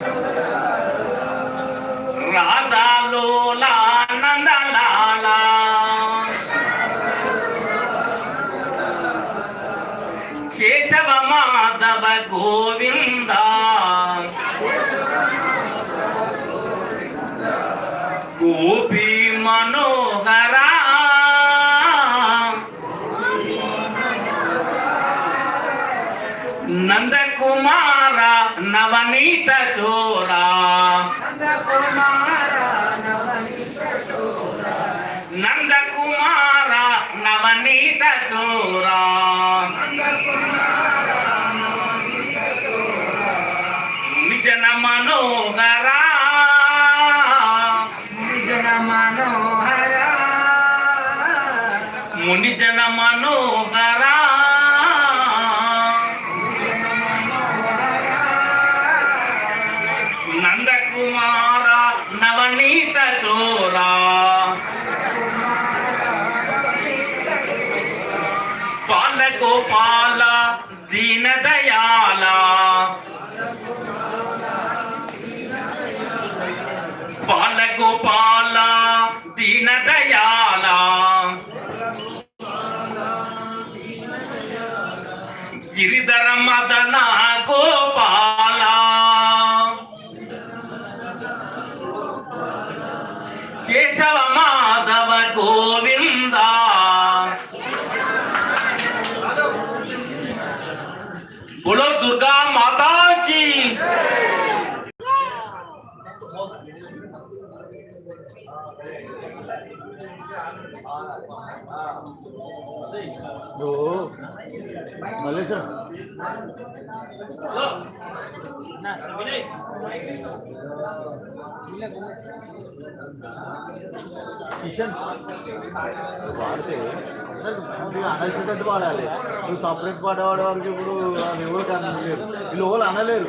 you. Nandakumara Navaneetha చోరా. నిజన Manohara. మునిజన Manohara. Nandakumara certo. Keshava Madhava Govinda बोलो दुर्गा माता की Oh. కిషన్ వాడితే అనల్సినట్టు పాడాలి నువ్వు సపరేట్ పాడేవాడే వరకు ఇప్పుడు వాళ్ళు ఎవరు అనలేరు వీళ్ళు ఎవరు అనలేరు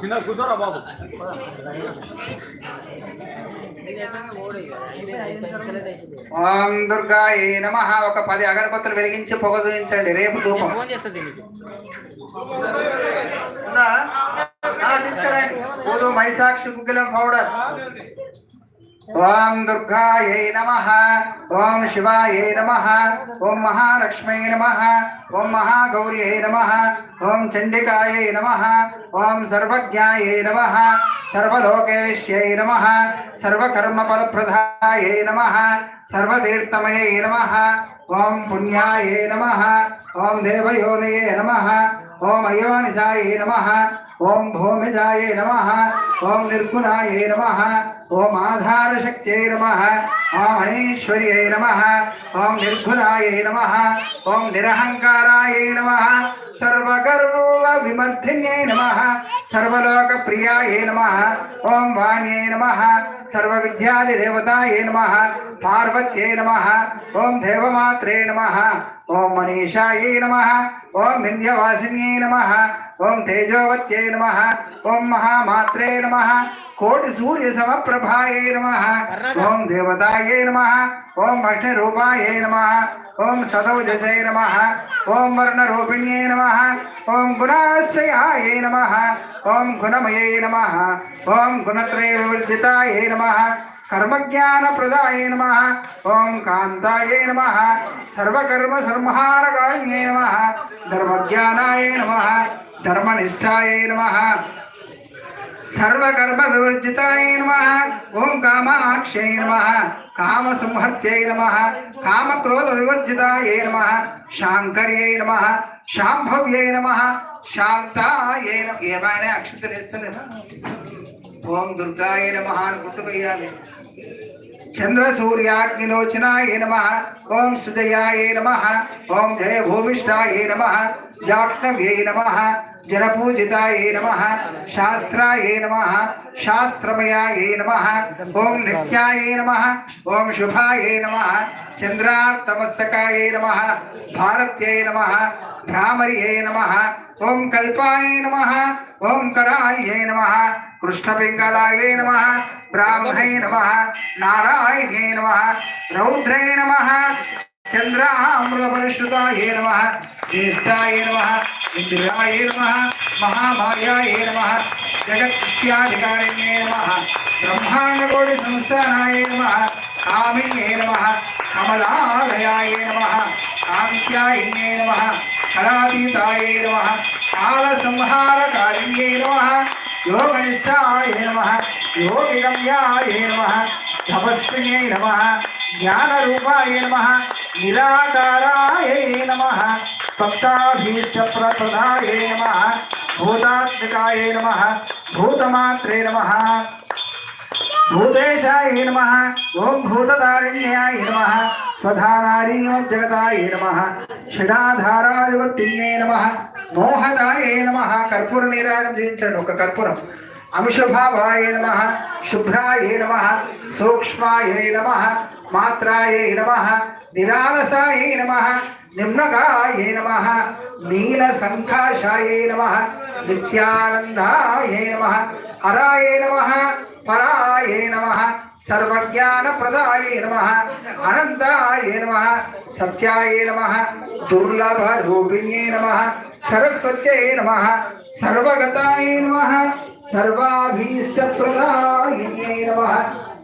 చిన్న కూర్చోరా బాబు. ఓం దుర్గాయై నమ. ఒక పది అగరబత్తులు వెలిగించి పొగ చూపించండి రేపు ధూపం. తీసుకురండి. పోదు మైసాక్షి గుగ్గిలం పౌడర్. ओम नम ओं शिवाय नम ओं महालक्ष्म नम ओं महागौर नम ओं चंडिकाय नम ओं ओम नम नमः नम नमः सर्वकर्मफलप्रदायै नम, सर्वतीर्थमये नम ओं पुण्याय नम ओं देवयोन नम ओम अयवानिजाय नमः। ओम भौमिजाय नमः। ओम निर्गुणाय नमः। ओम आधारशक्त्यै नमः। ओम अनेश्वर्यै नमः। ओम निर्गुणाय नमः। ओम सर्वगर्व नमः। नम नमः। सर्वलोकप्रियाय नमः। ओम वाण्य नमः। सर्वविद्यादिदेवतायै नमः। पार्वत्यै नमः। ओम देवमात्रे नमः। ओम मनीषायै नमः ओम विंध्यवासिन्यै नमः ओम तेजोवत्यै नमः ओम महामात्रे नमः कोटि सूर्य समप्रभाये नमः ओम देवताये नमः ओम अग्निरूपायै नमः ओम सदौजसे नमः ओम वर्णरूपिण्यै नमः ओम गुणाश्रयाय नमः ओम गुणमये नमः ओम गुणत्रयविवर्जितायै नमः నమ ఓం గుణత్రయ వివర్జితాయై నమ కర్మజ్ఞానప్రదాయ నమ. ఓం కాంతాయ నమ. సర్వకర్మ సంహారకారణ్యే నమ. ధర్మజ్ఞానాయ నమ. ధర్మనిష్టాయ నమ. సర్వకర్మ వివర్జితాయ నమ. ఓం కామాక్షై నమ. కామసంహర్త్యై నమ. కామక్రోధ వివర్జితాయ నమ. శాంకర్యై నమ. శాంభవ్యై నమ. శాంతాయ నమ. ఏమైనా అక్షతలు వేస్తలేరా ఓం దుర్గాయ నమ అనుకుంటూ వేయాలి चंद्र सूर्याग्निलोचनाय नम। ओं सुजयाय नम। ओं जय भूमिष्ठाय नम। जाटव्य नम। जनपूजिताय नम। शास्त्राय नम। शास्त्रमयाय नम। ओं नित्याय नम। ओं शुभाय नम। चंद्रार्तमस्तकाय नम। भारत नम। भ्रामर्यै नम। ओं कल्पाय नम। ओं कराय नम। कृष्णपिङ्गलाय नम। నమ నారాయణే నమ రౌద్రై నమ చంద్రామృతపరిశ్రుతాయ నమ జ్యేష్ఠాయ నమ ఇందిరాయ నమ మహామార్యాయ నమ జగత్యాధికారిణ్యే నమ బ్రహ్మాండకోటి సంస్థానాయ నమ కామిన్యే నమ కమలాలయాయ నమ కాంత్యాయిన్యే నమ కళాతీతాయ నమ కాల సంహారకారిణ్యే योगनिष्ठाय नमः, योगिगम्याय नमः, तपस्विने नमः, ज्ञानरूपाय नमः, निराकाराय नमः भक्ताभीष्टप्रप्रदाय नमः, भूतात्मिकाय नमः, भूतमात्रे नमः। నమ భూతేశాయ నమ ఓం భూతదారిణ్యాయ నమ స్వధానారీయోజ్జగతాయ నమ షడాధారాధివర్తిన్యే నమ మోహదాయ నమ కర్పూర నీరాజం చేయించండి ఒక కర్పూరం అంశభావాయ నమ శుభ్రాయ నమ సూక్ష్మాయ నమ మాత్రాయ నమ నిరాలసాయ నమ నిమ్నగాయ నమ నీల సంకాశాయ నమ నిత్యానందాయ నమ హరాయ నమ పరాయ నమ సర్వజ్ఞానప్రదాయ నమ అనంతాయ నమ సత్యాయ నమ దుర్లభ రూపిణ్యే నమ సరస్వత్యై నమ సర్వగతాయ నమ సర్వాభీష్టప్రదాయిన్యై నమ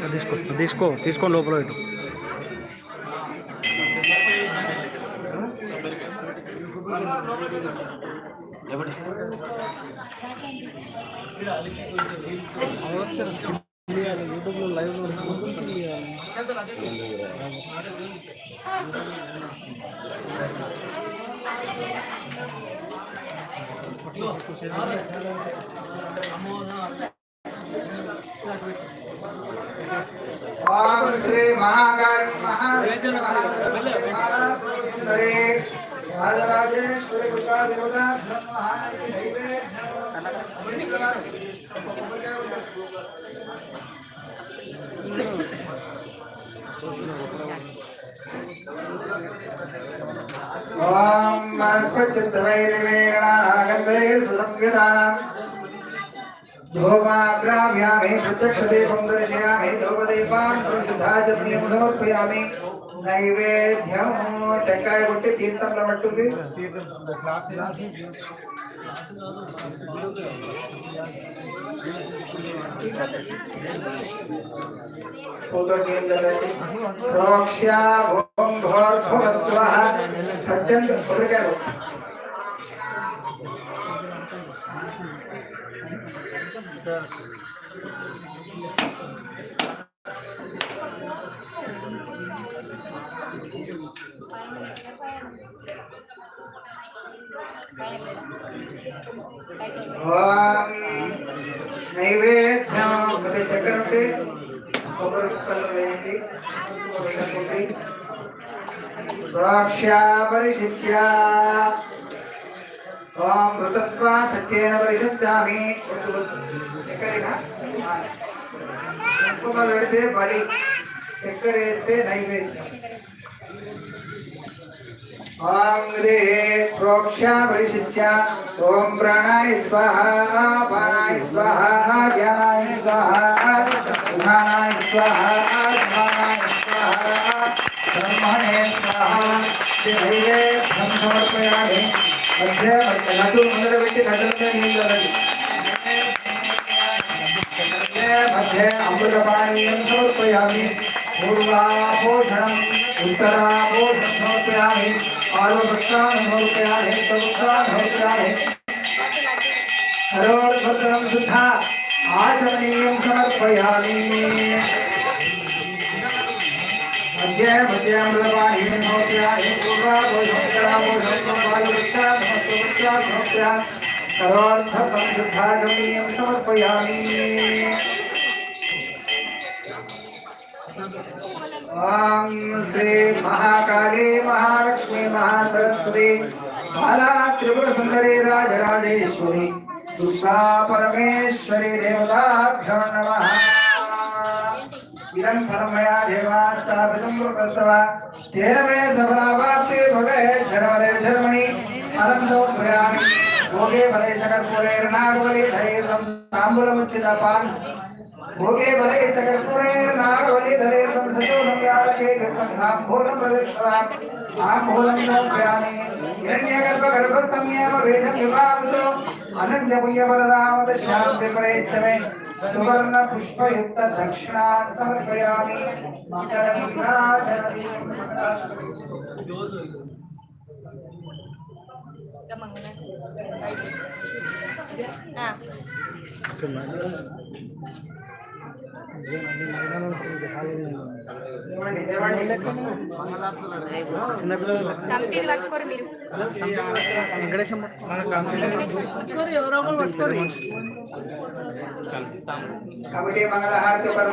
పరమేశ్వరి తీసుకో తీసుకో లోపల పెట్టు. యూట్యూబ్లో లైవ్ ओम श्री महाकाल महारे राजराजेश्वरी दुर्गा देवता ओम भास्कर चित्तवैरिवेरणा आगंधैर्सुसंगितानां धूमाग्राम्यामि प्रत्यक्षदीपं दर्शयामि ध्रुवदीपान् प्रसिद्धाजप्नियं समर्पयामि నైవేద్యం టెంకాయ కొట్టి తీర్థంలో పట్టుంది ఫోటోకి ఏం జరగండి ప్రోక్ష్య ఓం భోర్భువస్వ సత్యం నైవేద్యం కొద్దిగా చక్కెర ఉంటే కొబ్బరి ముక్కలు వేయండి కొబ్బరి కొట్టి ద్రాక్ష పరిశిచ్య ఓం మృతత్వ సత్యేన పరిషించామి వద్దు వద్దు చక్కెరేనా? కుంకుమ పెడితే బలి చక్కెర వేస్తే నైవేద్యం. ఓం దే ప్రోక్ష్య పరిశిచ్య ఓం ప్రాణాయ స్వాహ పానాయ స్వాహ జ్ఞానాయ స్వాహ ఉదానాయ స్వాహ ధ్యానాయ స్వాహ బ్రహ్మణే స్వాహ శివైరే సమర్పయామి ಮಧ್ಯ ನಟು ಮುಂದೆ ಬಿಟ್ಟು ನಟನೆ ನೀಲ್ಲದಲ್ಲಿ ಮಧ್ಯೆ ಅಮೃತಪಾಣಿಯನ್ನು ಸಮರ್ಪಯಾಮಿ पूर्वाभूषणम उत्तराभूषण समर्पयामि पादभक्तान समर्पयामि प्रमुखान समर्पयामि। सर्वभद्रम सुधा आचमनीयं समर्पयामि मध्य मध्यामृतवाहिनी समर्पयामि पूर्वाभूषण उत्तराभूषण पादभक्तान समर्पयामि। सर्वार्थं शुद्धाचमनीयं समर्पयामि। ओम श्री महाकाली महालक्ष्मी महासरस्वती बाला त्रिपुर सुंदरी राजराजेश्वरी दुर्गा परमेश्वरी देवताभ्यो नमः धर्मणि స్మరం సౌభ్రామి భోగే బలై సకర్పూరే నాగవలి ధైర్యం తాంబూలముచ్చిత పాన్ భోగే బలై సకర్పూరే నాగవలి ధైర్యం సజోనం యావకే గతం తాంబూలం ప్రదక్షతాం కంపెనీ పట్టుకోరు మీరు. వెంకటేశం ఎవరో ఒకరు పట్టుకోరు కమిటీ మంగళహారతి ఒకరు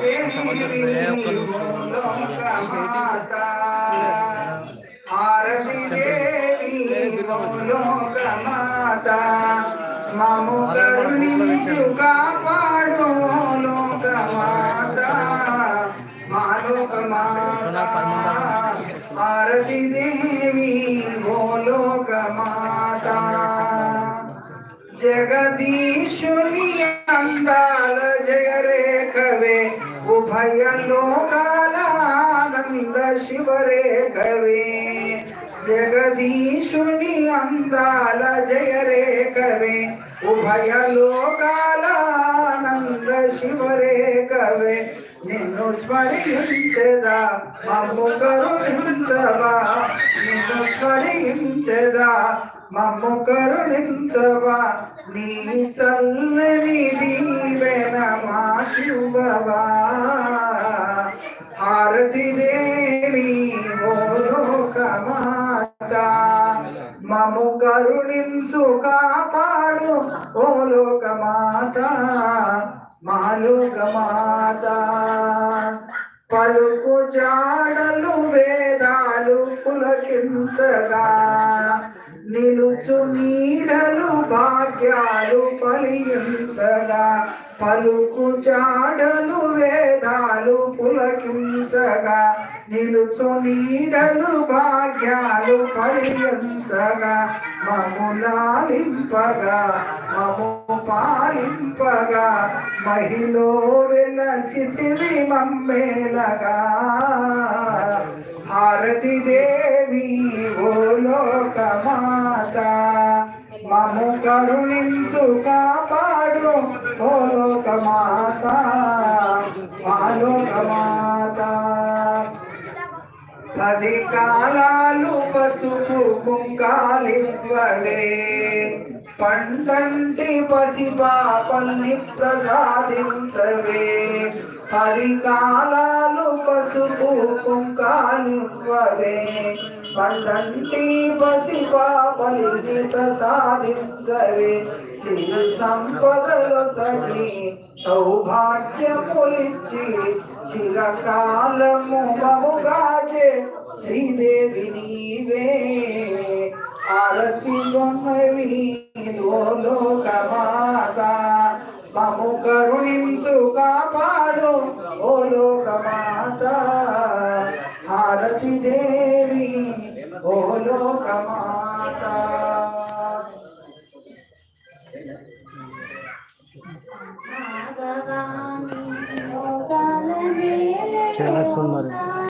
దేవి లోకమాత లోకమాత మము కరుణించు కాపాడు లోక మాత మా లోకమాత ఆరతి దేవి గోలోక మాత జగదీశుని అందాల జగరేఖవే ఉభయ లోకాల ఆనంద శివరేఖవే. జగదీశుని అందాల జయరేఖవే ఉభయ లోకాల ఆనంద శివరేఖవే నిన్ను స్మరించదా మమ్ము కరుణించవా? నిన్ను స్మరించదా మమ్ము కరుణించవా? నీ చల్లని దీవెన మా శివవా హారతి దేవి ఓ లోకమా? మము కరుణించు కాపాడు ఓ లోకమాత మా లోకమాత. పలుకు జాడలు వేదాలు పులకించగా నిలుచు నీడలు భాగ్యాలు ఫలించగా పలుకు చాడలు వేదాలు పులకించగా నిలుచు నీడలు భాగ్యాలు ఫలించగా మములాలింపగా మము పాలింపగా మహిలో వెలసితివి మమ్మేలగా. హారతి దేవి ఓ లోకమాత. మము కరుణించు కాపాడు ఓ లోకమాత. మా లోకమాత. పది కాలాలు పసుపు కుంకాలివ్వడే పండంటి పసిపాపల్ని ప్రసాదించవే. హరికాలాలు పసుపు కుంకాలివ్వవే పండంటి పసిపాపల్ని ప్రసాదించవే. సిరి సంపదలు సగి సౌభాగ్యములిచ్చి చిరకాలము మముగాచే శ్రీదేవి నీవే. ఆరతి బొమ్మవి లోకమాత. మము కరుణించు కాపాడు ఓ లోకమాత. హారతి దేవి ఓ లోకమాత. చేస్తున్నారు